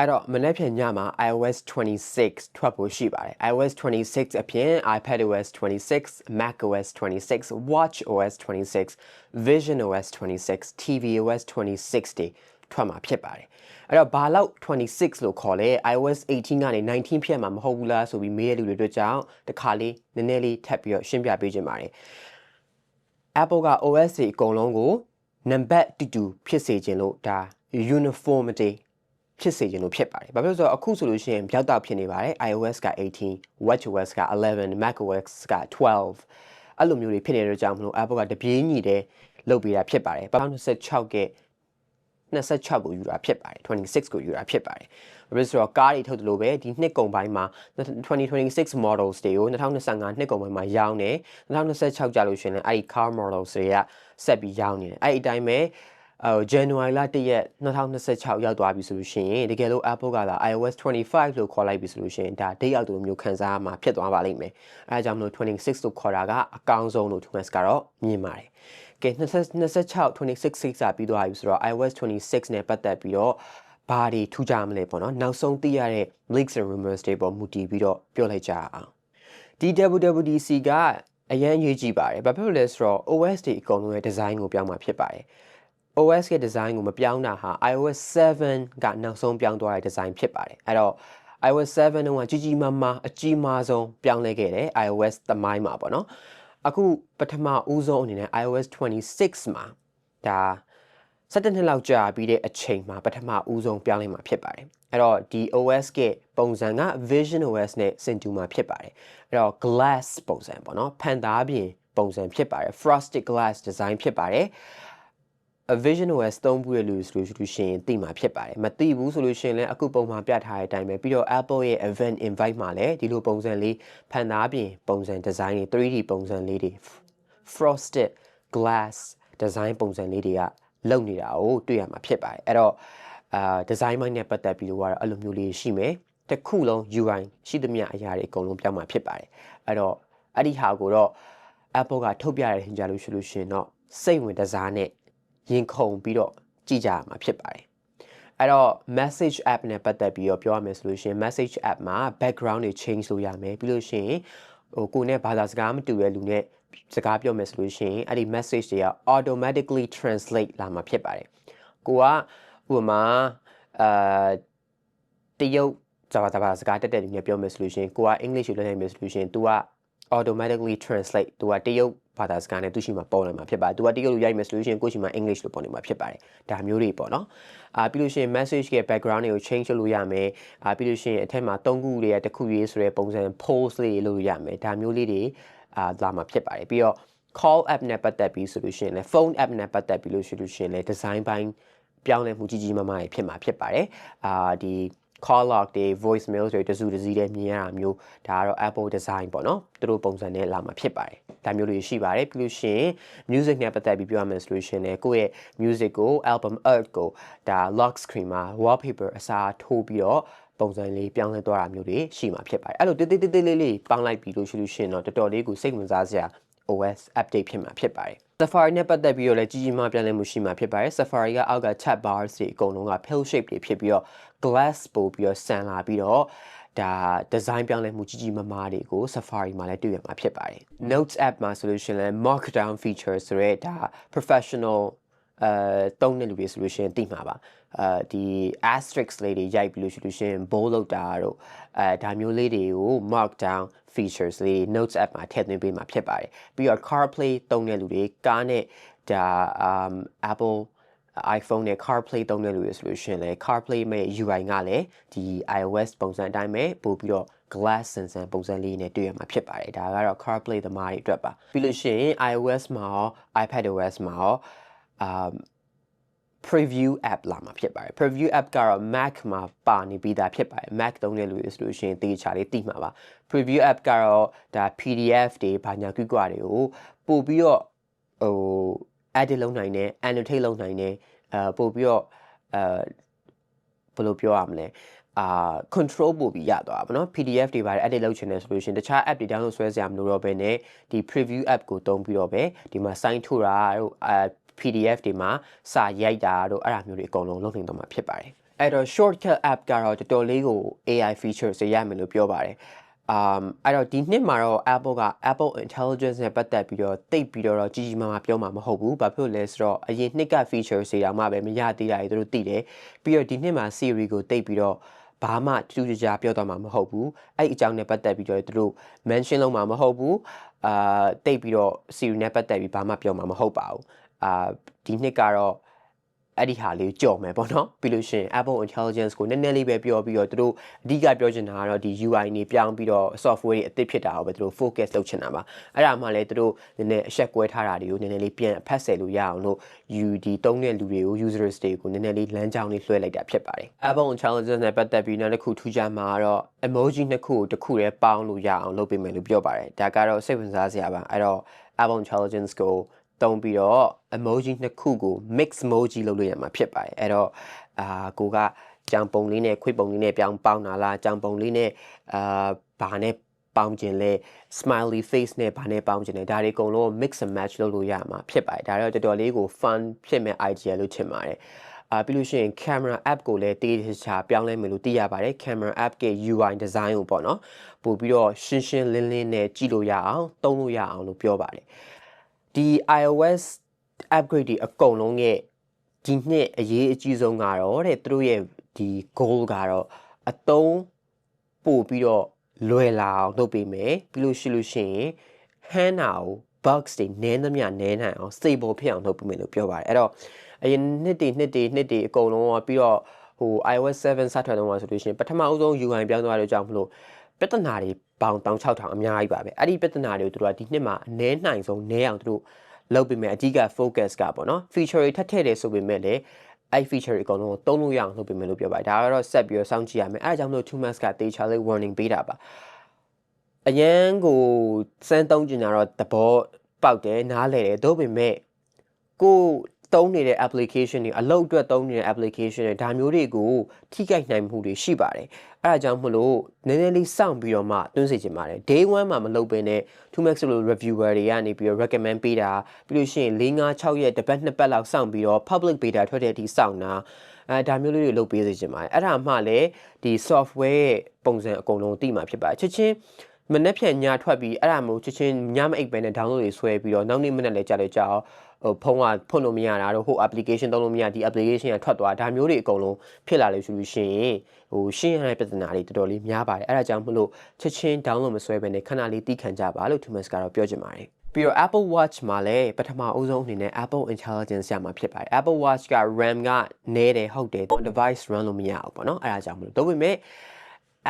အဲ့တော့မနေ့ဖြန်ညမှာ iOS 26ထွက်ဖို့ရှိပါတယ် iOS 26အပြင် iPadOS 26 macOS 26 watchOS 26 visionOS 26 tvOS 26တွေထွက်မှာဖြစ်ပါတယ်အဲ့တော့ဘာလို့26လို့ခေါ်လဲ iOS 18ကနေ19ဖြစ်မှာမဟုတ်ဘူးလားဆိုပြီးမေးရတဲ့လူတွေအတွက်ကြောင့်တခါလေးနည်းနည်းလေးထပ်ပြီးတော့ရှင်းပြပေးခြင်းပါတယ် Apple က OS တွေအကုန်လုံးကိုနံပါတ်တူတူဖြစ်စေခြင်းလို့ဒါ uniformity ဖြစ်စေခြင်းလို့ဖြစ်ပါတယ်။ဘာဖြစ်လို့ဆိုတော့အခုဆိုလို့ရှိရင်ပြောက်တောက်ဖြစ်နေပါတယ် iOS က18 watchOS က11 macOS က12အဲ့လိုမျိုးတွေဖြစ်နေတဲ့ကြောင့်မလို့ Apple ကတပြေးညီတဲ့လုပ်ပေးတာဖြစ်ပါတယ်။2026က26ကိုယူတာဖြစ်ပါတယ်26ကိုယူတာဖြစ်ပါတယ်။ဘာဖြစ်လို့ဆိုတော့ကားတွေထုတ်တယ်လို့ပဲဒီနှစ်ကုန်ပိုင်းမှာ2026 models တွေကို2025နှစ်ကုန်ပိုင်းမှာရောင်းတယ်2026ကြာလို့ရှိရင်လည်းအဲ့ဒီ car models တွေကဆက်ပြီးရောင်းနေတယ်။အဲ့ဒီအတိုင်းပဲ အဲ January လ1ရက်2026ရောက်သွားပြီဆိုလို့ရှိရင်တကယ်လို့ Apple ကလာ iOS 25လို့ခေါ်လိုက်ပြီဆိုလို့ရှိရင်ဒါ date ရောက်တဲ့မျိုးခံစားမှာဖြစ်သွားပါလိမ့်မယ်အဲဒါကြောင့်မလို့26လို့ခေါ်တာကအကောင်းဆုံးလို့ Thomas ကတော့မြင်ပါတယ်ကဲ26 26 6စာပြီးသွားပြီဆိုတော့ iOS 26နဲ့ပတ်သက်ပြီးတော့ဘာတွေထူးခြားမလဲပေါ့နော်နောက်ဆုံးသိရတဲ့ leaks and rumors တွေပေါ်မူတည်ပြီးတော့ပြောလိုက်ကြအောင်ဒီ WWDC ကအရန်ရေးကြည့်ပါတယ်ဘာဖြစ်လို့လဲဆိုတော့ OS တွေအကုန်လုံးရဲ့ design ကိုပြောင်းมาဖြစ်ပါတယ် OS ရဲ့ design ကိုမပြောင်းတာဟာ iOS 7ကနောက်ဆုံးပြောင်းသွားတဲ့ design ဖြစ်ပါတယ်အဲ့တော့ iOS 7တုန်းကကြီးကြီးမားမားအကြီးမားဆုံးပြောင်းလဲခဲ့တယ် iOS သမိုင်းမှာပေါ့နော်အခုပထမဦးဆုံးအနေနဲ့ iOS 26မှာဒါ17နှစ်လောက်ကြာပြီးတဲ့အချိန်မှာပထမဦးဆုံးပြောင်းလဲမှာဖြစ်ပါတယ်အဲ့တော့ဒီ OS ကပုံစံက Vision OS နဲ့ဆင်တူမှာဖြစ်ပါတယ်အဲ့တော့ glass ပုံစံပေါ့နော်ဖန်သားပြင်ပုံစံဖြစ်ပါတယ် frosted glass design ဖြစ်ပါတယ် Vision OS သုံးဘူးရလို့ဆိုလို့ရှိရင်သိမှာဖြစ်ပါတယ်မသိဘူးဆိုလို့ရှိရင်လည်းအခုပုံမှာပြထားတဲ့အတိုင်းပဲပြီးတော့ Apple ရဲ့ Event Invite မှာလည်းဒီလိုပုံစံလေးဖန်သားပြင်ပုံစံ design တွေ 3D ပုံစံလေးတွေ frosted glass design ပုံစံလေးတွေကလုပ်နေတာကိုတွေ့ရမှာဖြစ်ပါတယ်အဲ့တော့အာ design မိုင်းနဲ့ပတ်သက်ပြီးတော့အဲ့လိုမျိုးလေးရှိမယ်တစ်ခုလုံး UI ရှိသမျှအရာတွေအကုန်လုံးပြောင်းမှာဖြစ်ပါတယ်အဲ့တော့အဲ့ဒီဟာကိုတော့ Apple ကထုတ်ပြရတဲ့ထင်ကြလို့ရှိလို့ရှင်တော့စိတ်ဝင်တစားနဲ့ ရင်ခုန်ပြီးတော့ကြည့်ကြရမှာဖြစ်ပါတယ်အဲ့တော့ message app နဲ့ပတ်သက်ပြီးတော့ပြောရမယ်ဆိုလို့ရှိရင် message app မှာ background တွေ change လုပ်ရမယ်ပြီးလို့ရှိရင်ဟိုကိုနဲ့ဘာသာစကားမတူတဲ့လူနဲ့စကားပြောမယ်ဆိုလို့ရှိရင်အဲ့ဒီ message တွေက automatically translate လာမှာဖြစ်ပါတယ်ကိုကဥပမာအာတရုတ်ဇာဘာဇာဘာစကားတက်တဲ့လူနဲ့ပြောမယ်ဆိုလို့ရှိရင်ကိုက English ကိုလုပ်နိုင်မယ်ဆိုလို့ရှိရင် तू က automatically translate သူကတရုတ် ဘာသာစကားနဲ့သူရှိမှာပေါ်လာမှာဖြစ်ပါတယ်သူကတရုတ်လိုရိုက်မယ်ဆိုလို့ရှိရင်ကိုရှိမှာ English လို့ပေါ်နေမှာဖြစ်ပါတယ်ဒါမျိုးတွေပေါ့နော်အာပြီးလို့ရှိရင် message ရဲ့ background တွေကို change လုပ်လို့ရမယ်အာပြီးလို့ရှိရင်အထက်မှာ၃ခုလေးတစ်ခုရေးဆိုတဲ့ပုံစံ post လေးလုပ်လို့ရမယ်ဒါမျိုးလေးတွေအာလာမှာဖြစ်ပါတယ်ပြီးတော့ call app နဲ့ပတ်သက်ပြီးဆိုလို့ရှိရင်လည်း phone app နဲ့ပတ်သက်ပြီးလို့ရှိလို့ရှိရင်လည်း design ပိုင်းပြောင်းလဲမှုကြီးကြီးမားမားဖြစ်မှာဖြစ်ပါတယ်အာဒီ call log တွေ voice mail တွေတစုတစည်းတည်းမြင်ရတာမျိုးဒါကတော့ Apple design ပေါ့နော်သူတို့ပုံစံနဲ့လာမှာဖြစ်ပါတယ်ဒါမျိုးတွေရှိပါတယ်ပြီးလို့ရှိရင် music နဲ့ပတ်သက်ပြီးပြောရမယ်ဆိုလို့ရှိရင်လည်းကိုယ့်ရဲ့ music ကို album art ကိုဒါ lock screen မှာ wallpaper အစားထိုးပြီးတော့ပုံစံလေးပြောင်းလဲသွားတာမျိုးတွေရှိမှာဖြစ်ပါတယ်အဲ့လိုတိတိတိတိလေးလေးပေါင်းလိုက်ပြီးလို့ရှိလို့ရှိရင်တော့တော်တော်လေးကိုစိတ်ဝင်စားစရာ OS update ဖြစ်မှာဖြစ်ပါတယ် Safari နဲ့ပတ်သက်ပြီးတော့လည်းကြီးကြီးမားပြန်လည်မှုရှိမှာဖြစ်ပါတယ် Safari ကအောက်က chat bars တွေအကုန်လုံးက pill shape တွေဖြစ်ပြီးတော့ glass ပို့ပြီးတော့ဆန်လာပြီးတော့ဒါ design ပြောင်းလဲမှုကြီးကြီးမားမားတွေကို Safari မှာလည်းတွေ့ရမှာဖြစ်ပါတယ် Notes app မှာဆိုလို့ရှိရင်လည်း markdown feature ဆိုရဲဒါ professional အဲတုံးတဲ့လူတွေဆိုလို့ရှိရင်သိမှာပါအဲဒီ asterisk လေးတွေရိုက်ပြီးလို့ရှိလို့ရှိရင် bold လောက်တာတို့အဲဒါမျိုးလေးတွေကို mark down features လေး notes app မှာထည့်သွင်းပေးမှာဖြစ်ပါတယ်ပြီးတော့ CarPlay တုံးတဲ့လူတွေကားနဲ့ဒါ um Apple iPhone နဲ့ CarPlay သုံးတဲ့လူတွေဆိုလို့ရှိရင်လည်း CarPlay မဲ့ UI ကလည်းဒီ iOS ပုံစံအတိုင်းပဲပို့ပြီးတော့ glass ဆန်ဆန်ပုံစံလေးနဲ့တွေ့ရမှာဖြစ်ပါတယ်ဒါကတော့ CarPlay သမားတွေအတွက်ပါပြီးလို့ရှိရင် iOS မှာရော iPadOS မှာရော um preview app လာမှာဖြစ်ပါတယ် preview app ကတော့ Mac မှာပါနေပြီးသားဖြစ်ပါတယ် Mac သုံးတဲ့လူတွေဆိုလို့ရှိရင်တေချာလေးသိမှာပါ preview app ကတော့ဒါ PDF တွေဘာညာကွကွတွေကိုပို့ပြီးတော့ဟို edit လုပ်နိုင်တယ် annotate လုပ်နိုင်တယ်အဲပို့ပြီးတော့အဲဘယ်လိုပြောရမလဲအာ control ပို့ပြီးရသွားပါเนาะ PDF တွေပါတယ် edit လုပ်ချင်တယ်ဆိုလို့ရှိရင်တခြား app တွေ download ဆွဲစရာမလိုတော့ဘဲနဲ့ဒီ preview app ကိုတုံးပြီးတော့ပဲဒီမှာ sign ထိုးတာတို့အဲ PDF တွေမှာစာရိုက်တာတို့အဲ့ဒါမျိုးတွေအကုန်လုံးလုပ်နိုင်တော့မှာဖြစ်ပါတယ်အဲ့တော့ shortcut app ကတော့တော်တော်လေးကို AI features တွေရမယ်လို့ပြောပါတယ်။ um အဲ့တော့ဒီနှစ်မှာတော့ Apple က Apple Intelligence နဲ့ပတ်သက်ပြီးတော့တိတ်ပြီးတော့ကြီးကြီးမားမားပြောမှာမဟုတ်ဘူး။ဘာဖြစ်လို့လဲဆိုတော့အရင်နှစ်က features တွေတောင်မှပဲမရသေးတာတွေသူတို့သိတယ်။ပြီးတော့ဒီနှစ်မှာ Siri ကိုတိတ်ပြီးတော့ဘာမှတူတူကြကြပြောတော့မှာမဟုတ်ဘူးအဲ့အကြောင်းနဲ့ပတ်သက်ပြီးတော့သူတို့ mention လုပ်မှာမဟုတ်ဘူးအာတိတ်ပြီးတော့ Siri နဲ့ပတ်သက်ပြီးဘာမှပြောမှာမဟုတ်ပါဘူး အာဒီနှစ်ကတော့အဲ့ဒီဟာလေးကြော်မယ်ပေါ့နော်ပြီးလို့ရှိရင် Apple Intelligence ကိုနည်းနည်းလေးပဲပြောပြီးတော့သူတို့အဓိကပြောချင်တာကတော့ဒီ UI နေပြောင်းပြီးတော့ software တွေအသစ်ဖြစ်တာကိုပဲသူတို့ focus လုပ်ချင်တာပါအဲ့ဒါမှလည်းသူတို့နည်းနည်းအဆက်ကွဲထားတာတွေကိုနည်းနည်းလေးပြန်ဖတ်ဆယ်လို့ရအောင်လို့ UD တုံးတဲ့လူတွေကို users တွေကိုနည်းနည်းလေးလမ်းကြောင်းလေးလွှဲလိုက်တာဖြစ်ပါတယ် Apple Intelligence နဲ့ပတ်သက်ပြီးနောက်တစ်ခုထူးခြားမှာတော့ emoji နှစ်ခုကိုတစ်ခုတည်းပေါင်းလို့ရအောင်လုပ်ပေးမယ်လို့ပြောပါတယ်ဒါကတော့စိတ်ဝင်စားစရာပါအဲ့တော့ Apple Intelligence ကို တုံးပြီးတော့ emoji နှစ်ခုကို mix emoji လုပ်လို့ရမှာဖြစ်ပါတယ်အဲ့တော့အာကိုကကြောင်ပုံလေးနဲ့ခွေပုံလေးနဲ့ပြောင်းပေါင်းတာလားကြောင်ပုံလေးနဲ့အာဘာနဲ့ပေါင်းခြင်းလဲ smiley face နဲ့ဘာနဲ့ပေါင်းခြင်းလဲဒါတွေအကုန်လုံး mix and match လုပ်လို့ရမှာဖြစ်ပါတယ်ဒါတော့တော်တော်လေးကို fun ဖြစ်မဲ့ idea လို့ထင်ပါတယ်အာပြီးလို့ရှိရင် camera app ကိုလည်းတေးချာပြောင်းလဲမယ်လို့သိရပါတယ် camera app က UI design ကိုပေါ့နော်ပို့ပြီးတော့ရှင်းရှင်းလင်းလင်းနဲ့ကြည့်လို့ရအောင်သုံးလို့ရအောင်လို့ပြောပါတယ် ဒီ iOS upgrade တွေအကုန်လုံးရဲ့ဒီနှစ်အရေးအကြီးဆုံးကတော့တဲ့သူတို့ရဲ့ဒီ goal ကတော့အသုံးပို့ပြီးတော့လွယ်လာအောင်လုပ်ပေးမယ်ပြီးလို့ရှိလို့ရှိရင် hand နာကို bugs တွေနည်းသမျှနည်းနိုင်အောင် stable ဖြစ်အောင်လုပ်ပေးမယ်လို့ပြောပါတယ်အဲ့တော့အရင်နှစ်တွေနှစ်တွေနှစ်တွေအကုန်လုံးကပြီးတော့ဟို iOS 7စထွက်တော့မှာဆိုလို့ရှိရင်ပထမအဦးဆုံး UI ပြောင်းသွားတဲ့ကြောင့်မလို့ပြဿနာတွေ ပေါင်16000အများကြီးပါပဲအဲ့ဒီပြဿနာတွေကိုတို့ကဒီနှစ်မှာအနည်းနိုင်ဆုံးနည်းအောင်တို့လုပ်ပေးမယ်အဓိက focus ကပေါ့နော် feature တွေထပ်ထည့်တယ်ဆိုပေမဲ့လည်းအဲ့ feature တွေအကုန်လုံးကိုသုံးလို့ရအောင်လုပ်ပေးမယ်လို့ပြောပါတယ်ဒါကတော့ဆက်ပြီးတော့စောင့်ကြည့်ရမယ်အဲဒါကြောင့်မလို့ two months က data လေး warning ပေးတာပါအရန်ကိုစမ်းသုံးကျင်တာတော့သဘောပေါက်တယ်နားလည်တယ်သို့ပေမဲ့ကို သုံးနေတဲ့ application တွေအလုပ်အတွက်သုံးနေတဲ့ application တွေဒါမျိုးတွေကိုထိခိုက်နိုင်မှုတွေရှိပါတယ်အဲဒါကြောင့်မလို့နည်းနည်းလေးစောင့်ပြီးတော့မှတွန်းစေချင်ပါတယ် day 1မှာမလုပ်ဘဲနဲ့ 2max လို့ reviewer တွေကနေပြီးတော့ recommend ပေးတာပြီးလို့ရှိရင်4 5 6ရက်တစ်ပတ်နှစ်ပတ်လောက်စောင့်ပြီးတော့ public beta ထွက်တဲ့အထိစောင့်တာအဲဒါမျိုးလေးတွေလုပ်ပေးစေချင်ပါတယ်အဲ့ဒါမှလည်းဒီ software ရဲ့ပုံစံအကုန်လုံးသိမှာဖြစ်ပါတယ်ချက်ချင်းမနေ့ဖြန်ညထွက်ပြီးအဲ့ဒါမျိုးချက်ချင်းညမအိပ်ပဲနဲ့ download တွေဆွဲပြီးတော့နောက်နေ့မနေ့လည်းကြာလေကြာအောင် ဟိုဖုန်းကဖွင့်လို့မရတာတော့ဟို application သုံးလို့မရဒီ application ကထွက်သွားဒါမျိုးတွေအကုန်လုံးဖြစ်လာလို့ရှိလို့ရှိရင်ဟိုရှင်းရတဲ့ပြဿနာတွေတော်တော်လေးများပါတယ်အဲ့ဒါကြောင့်မလို့ချက်ချင်း download မဆွဲဘဲနဲ့ခဏလေးတီးခံကြပါလို့ Thomas ကတော့ပြောချင်ပါတယ်ပြီးတော့ Apple Watch မှာလည်းပထမအဦးဆုံးအနေနဲ့ Apple Intelligence ရမှာဖြစ်ပါတယ် Apple Watch က RAM ကနည်းတယ်ဟုတ်တယ် device run လို့မရဘူးပေါ့နော်အဲ့ဒါကြောင့်မလို့ဒါပေမဲ့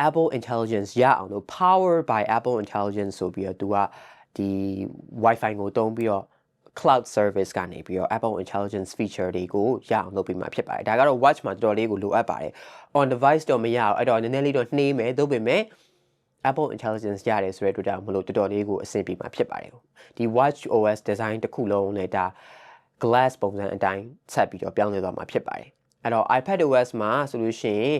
Apple Intelligence ရအောင်လို့ power by Apple Intelligence ဆိုပြီးတော့သူကဒီ Wi-Fi ကိုတုံးပြီးတော့ cloud service ကနေပြီးတော့ Apple Intelligence feature တွေကိုရအောင်လုပ်ပေးမှာဖြစ်ပါတယ်ဒါကတော့ watch မှာတော်တော်လေးကိုလိုအပ်ပါတယ် on device တော့မရအောင်အဲ့တော့နည်းနည်းလေးတော့နှေးမယ်သို့ပေမဲ့ Apple Intelligence ရတယ်ဆိုတဲ့အတွက်ကြောင့်မလို့တော်တော်လေးကိုအဆင်ပြေမှာဖြစ်ပါတယ်ဒီ watch OS design တစ်ခုလုံးနဲ့ဒါ glass ပုံစံအတိုင်းဆက်ပြီးတော့ပြောင်းလဲသွားမှာဖြစ်ပါတယ်အဲ့တော့ iPad OS မှာဆိုလို့ရှိရင်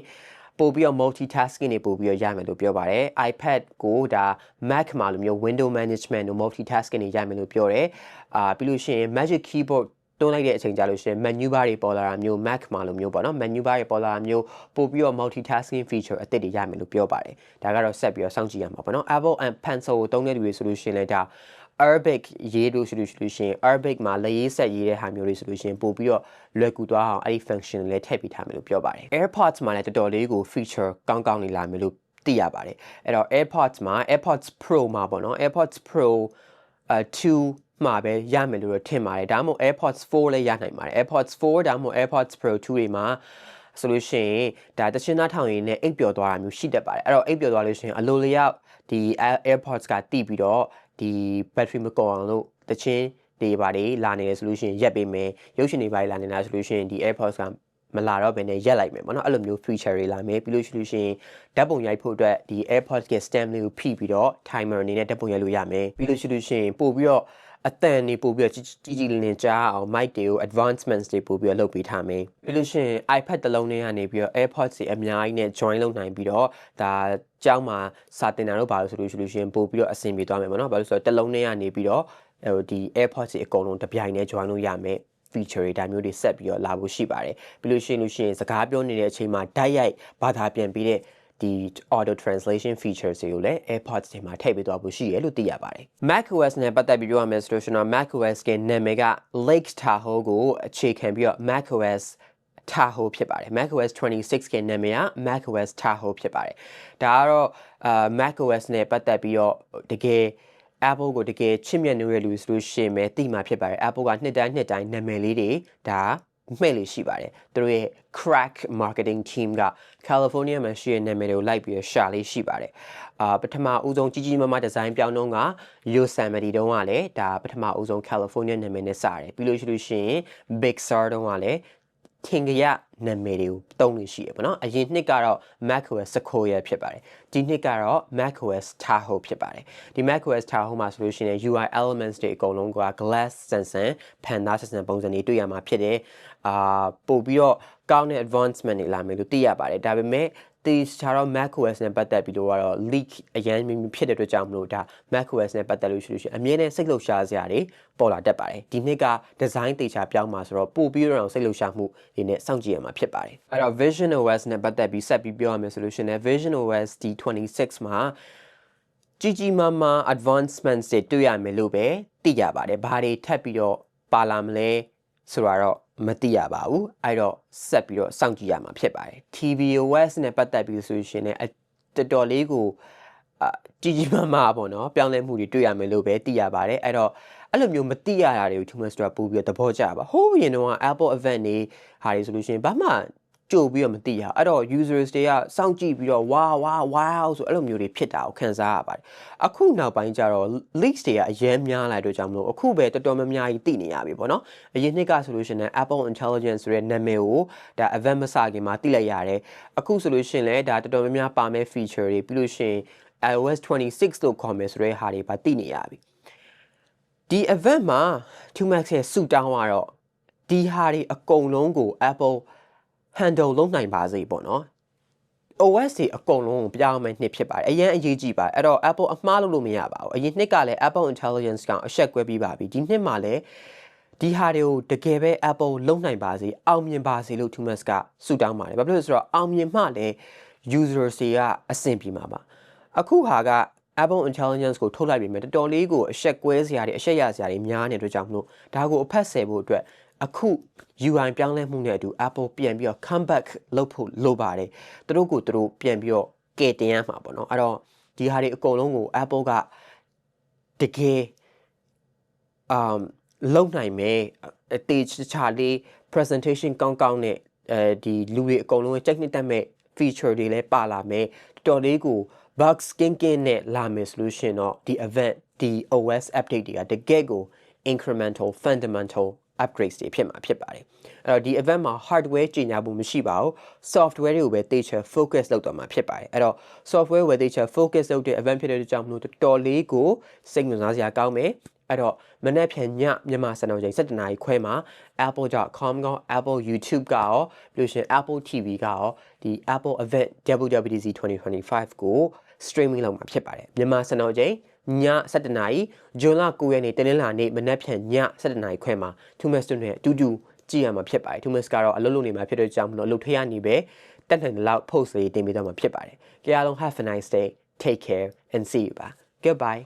ပို့ပြီးတော့ multitasking တွေပို့ပြီးတော့ရမယ်လို့ပြောပါတယ် iPad ကိုဒါ Mac မှာလိုမျိုး window management တို့ multitasking တွေရမယ်လို့ပြောတယ်အာပြီးလို့ရှိရင် Magic Keyboard တွန်းလိုက်တဲ့အချိန်ကြာလို့ရှိရင် menu bar တွေပေါ်လာတာမျိုး Mac မှာလိုမျိုးပေါ့နော် menu bar တွေပေါ်လာတာမျိုးပို့ပြီးတော့ multitasking feature အသစ်တွေရမယ်လို့ပြောပါတယ်ဒါကတော့ဆက်ပြီးတော့စောင့်ကြည့်ရမှာပေါ့နော် Apple and Pencil ကိုတုံးတဲ့လူတွေဆိုလို့ရှိရင်လည်းဒါ Arabic ရေးလို့ဆိုလို့ရှိလို့ရှင် Arabic မှာလက်ရေးဆက်ရေးတဲ့ဟာမျိုးတွေဆိုလို့ရှင်ပို့ပြီးတော့လွယ်ကူသွားအောင်အဲ့ဒီ function လေးထည့်ပေးထားမယ်လို့ပြောပါတယ် AirPods မှာလည်းတော်တော်လေးကို feature ကောင်းကောင်းနေလာမယ်လို့သိရပါတယ်အဲ့တော့ AirPods မှာ AirPods Pro မှာပေါ့နော် AirPods Pro အ2မှာပဲရမယ်လို့ထင်ပါတယ်ဒါမှမဟုတ် AirPods 4လည်းရနိုင်ပါတယ် AirPods 4ဒါမှမဟုတ် AirPods Pro 2တွေမှာဆိုလို့ရှိရင်ဒါတချင်းသားထောင်ရည်နဲ့အိပ်ပျော်သွားတာမျိုးရှိတတ်ပါတယ်အဲ့တော့အိပ်ပျော်သွားလို့ရှိရင်အလိုလျောက်ဒီ AirPods ကတိပြီးတော့ ဒီ battery မကုန်အောင်လို့တချင်းတွေပါတွေလာနေတယ်ဆိုလို့ရှိရင်ရက်ပေးမယ်ရုပ်ရှင်တွေပါလာနေတာဆိုလို့ရှိရင်ဒီ AirPods ကမလာတော့ဘဲနဲ့ရက်လိုက်မယ်ပေါ့နော်အဲ့လိုမျိုး feature တွေလာမယ်ပြီးလို့ရှိလို့ရှိရင်ဓာတ်ပုံရိုက်ဖို့အတွက်ဒီ AirPods ရဲ့ stem လေးကိုဖိပြီးတော့ timer အနေနဲ့ဓာတ်ပုံရိုက်လို့ရမယ်ပြီးလို့ရှိလို့ရှိရင်ပို့ပြီးတော့ အတန်နေပို့ပြီးတော့ကြီးကြီးလင်းလင်းကြားအောင် mic တွေကို advancements တွေပို့ပြီးတော့လုပ်ပေးထားမယ်ပြီးလို့ရှိရင် iPad တစ်လုံးနဲ့ကနေပြီးတော့ AirPods တွေအများကြီးနဲ့ join လုပ်နိုင်ပြီးတော့ဒါကြောင်းမှာစာတင်တာတော့ဘာလို့ဆိုလို့ရှိလို့ရှိရင်ပို့ပြီးတော့အဆင်ပြေသွားမယ်ပေါ့နော်ဘာလို့ဆိုတော့တစ်လုံးနဲ့ကနေပြီးတော့ဟိုဒီ AirPods တွေအကုန်လုံးတပြိုင်တည်း join လို့ရမယ် feature တွေဒါမျိုးတွေဆက်ပြီးတော့လာဖို့ရှိပါတယ်ပြီးလို့ရှိရင်လို့ရှိရင်စကားပြောနေတဲ့အချိန်မှာဓာတ်ရိုက်ဘာသာပြန်ပြီးတဲ့ ဒီ auto translation features တွေကိုလည်း AirPods တွေမှာထည့်ပေးသွားဖို့ရှိရလို့သိရပါတယ် macOS နဲ့ပတ်သက်ပြီးပြောရမယ်ဆိုလို့ရှိရင်တော့ macOS ကနာမည်က Lake Tahoe ကိုအခြေခံပြီးတော့ macOS Tahoe ဖြစ်ပါတယ် macOS 26ကနာမည်က macOS Tahoe ဖြစ်ပါတယ်ဒါကတော့အာ macOS နဲ့ပတ်သက်ပြီးတော့တကယ် Apple ကိုတကယ်ချစ်မြတ်နိုးရလူဆိုလို့ရှိရင်ပဲသိမှာဖြစ်ပါတယ် Apple ကနှစ်တိုင်းနှစ်တိုင်းနာမည်လေးတွေဒါ မှဲ့လေးရှိပါတယ်သူတို့ရဲ့ crack marketing team က California မှာရှိတဲ့နာမည်တွေကိုလိုက်ပြီးတော့ရှာလေးရှိပါတယ်အာပထမဦးဆုံးကြီးကြီးမားမားဒီဇိုင်းပြောင်းတော့က Yosemite တုန်းကလည်းဒါပထမဦးဆုံး California နာမည်နဲ့စတယ်ပြီးလို့ရှိလို့ရှိရင် Big Sur တုန်းကလည်း ထင်ကြရနာမည်တွေကိုတုံးလို့ရှိရပါတော့အရင်နှစ်ကတော့ macOS Sequoia ဖြစ်ပါတယ်ဒီနှစ်ကတော့ macOS Tahoe ဖြစ်ပါတယ်ဒီ macOS Tahoe မှာဆိုလို့ရှိရင် UI elements တွေအကုန်လုံးက glass ဆန်ဆန် panda ဆန်ဆန်ပုံစံတွေတွေ့ရမှာဖြစ်တယ်အာပို့ပြီးတော့ကောင်းတဲ့ advancement တွေလာမယ်လို့သိရပါတယ်ဒါပေမဲ့ ဒီခြားတော့ macOS နဲ့ပတ်သက်ပြီးတော့ကတော့ leak အရင်မြင်ဖြစ်တဲ့အတွက်ကြောင့်မလို့ဒါ macOS နဲ့ပတ်သက်လို့ရှိလို့ရှိရင်အမြဲတမ်းစိတ်လှုပ်ရှားစရာတွေပေါ်လာတတ်ပါတယ်ဒီနှစ်က design တေချာပြောင်းมาဆိုတော့ပို့ပြီးတော့စိတ်လှုပ်ရှားမှုဒီနဲ့စောင့်ကြည့်ရမှာဖြစ်ပါတယ်အဲ့တော့ Vision OS နဲ့ပတ်သက်ပြီးဆက်ပြီးပြောရမယ်ဆိုလို့ရှိရင် Vision OS D26 မှာကြီးကြီးမားမား advancements တွေတွေ့ရမယ်လို့ပဲသိကြပါတယ်ဘာတွေထပ်ပြီးတော့ပါလာမလဲဆိုတာတော့ မသိရပါဘူးအဲ့တော့ဆက်ပြီးတော့စောင့်ကြည့်ရမှာဖြစ်ပါတယ် tvOS နဲ့ပတ်သက်ပြီးဆိုရှင်လည်းတော်တော်လေးကိုအာကြီးကြီးမားမားပေါ့နော်ပြောင်းလဲမှုတွေတွေ့ရမယ်လို့ပဲသိရပါတယ်အဲ့တော့အဲ့လိုမျိုးမသိရတာတွေကို Thomas တို့ပို့ပြီးတော့သဘောကျပါဟိုးရင်တော့ Apple event တွေဟာတွေဆိုလို့ရှိရင်ဘာမှ ကြိုပြီးတော့မသိရအဲ့တော့ users တွေကစောင့်ကြည့်ပြီးတော့ wow wow wow ဆိုအဲ့လိုမျိုးတွေဖြစ်တာကိုခံစားရပါတယ်အခုနောက်ပိုင်းကျတော့ leaks တွေကအရင်များလာတဲ့ကြောင့်မလို့အခုပဲတော်တော်များများကြီးသိနေရပြီပေါ့နော်အရင်နှစ်ကဆိုလို့ရှိရင် Apple Intelligence ဆိုတဲ့နာမည်ကိုဒါ event မစခင်မှာသိလိုက်ရတယ်အခုဆိုလို့ရှိရင်လည်းဒါတော်တော်များများပါမဲ့ feature တွေပြီးလို့ရှိရင် iOS 26လို့ခေါ်မယ်ဆိုတဲ့ဟာတွေပါသိနေရပြီဒီ event မှာ 2max ရဲ့ဆူတောင်းကတော့ဒီဟာတွေအကုန်လုံးကို Apple handle လုပ်နိုင်ပါစေပေါ့နော် OS တွေအကုန်လုံးကိုပြောင်းမယ်နှစ်ဖြစ်ပါတယ်အရင်အရေးကြီးပါတယ်အဲ့တော့ Apple အမှားလုပ်လို့မရပါဘူးအရင်နှစ်ကလည်း Apple Intelligence ကအဆက်ကွဲပြီးပါပြီဒီနှစ်မှာလည်းဒီဟာတွေကိုတကယ်ပဲ Apple လုံနိုင်ပါစေအောင်မြင်ပါစေလို့ Thomas ကဆုတောင်းပါတယ်ဘာဖြစ်လို့လဲဆိုတော့အောင်မြင်မှလည်း user တွေကအဆင်ပြေမှာပါအခုဟာက Apple Intelligence ကိုထုတ်လိုက်ပြီမဲ့တော်တော်လေးကိုအဆက်ကွဲစရာတွေအဆက်ရစရာတွေများနေတဲ့အတွက်ကြောင့်မလို့ဒါကိုအဖက်ဆယ်ဖို့အတွက် အခု UI ပြောင်းလဲမှုနဲ့အတူ Apple ပြန်ပြီးတော့ comeback လုပ်ဖို့လိုပါတယ်သူတို့ကိုသူတို့ပြန်ပြီးတော့ကယ်တင်ရမှာပေါ့နော်အဲ့တော့ဒီဟာတွေအကုန်လုံးကို Apple ကတကယ် um လုံနိုင်မယ်အသေးချာလေး presentation ကောင်းကောင်းနဲ့အဲဒီလူတွေအကုန်လုံးကြိုက်နှစ်တက်မဲ့ feature တွေလည်းပါလာမယ်တော်တော်လေးကို bug skin kin နဲ့လာမယ်ဆိုလို့ရှိရင်တော့ဒီ event ဒီ OS update တွေကတကယ်ကို incremental fundamental upgrades တွေဖြစ်မှာဖြစ်ပါတယ်အဲ့တော့ဒီ event မှာ hardware ကြီးညာဖို့မရှိပါဘူး software တွေကိုပဲတေချာ focus လုပ်တော့မှာဖြစ်ပါတယ်အဲ့တော့ software ဝယ်တေချာ focus လုပ်တဲ့ event ဖြစ်တဲ့ကြောင့်မလို့တော်တော်လေးကိုစိတ်ဝင်စားစရာကောင်းမယ်အဲ့တော့မနေ့ဖြန်ညမြန်မာစံတော်ချိန်7:00နာရီခွဲမှာ apple.com က Apple YouTube ကရောပြီးလို့ရှိရင် Apple TV ကရောဒီ Apple Event WWDC 2025ကို streaming လုပ်မှာဖြစ်ပါတယ်မြန်မာစံတော်ချိန် ည7:00နာရီဇွန်လ9ရက်နေ့တနင်္လာနေ့မနက်ဖြန်ည7:00နာရီခွဲမှာ Thomas တို့နဲ့အတူတူကြည့်ရမှာဖြစ်ပါတယ် Thomas ကတော့အလုပ်လုပ်နေမှာဖြစ်တဲ့ကြောင့်မလို့အလုပ်ထရနေပဲတက်နိုင်တဲ့လောက် post လေးတင်ပေးတော့မှာဖြစ်ပါတယ်ကြအားလုံး have a nice day take care and see you ပါ goodbye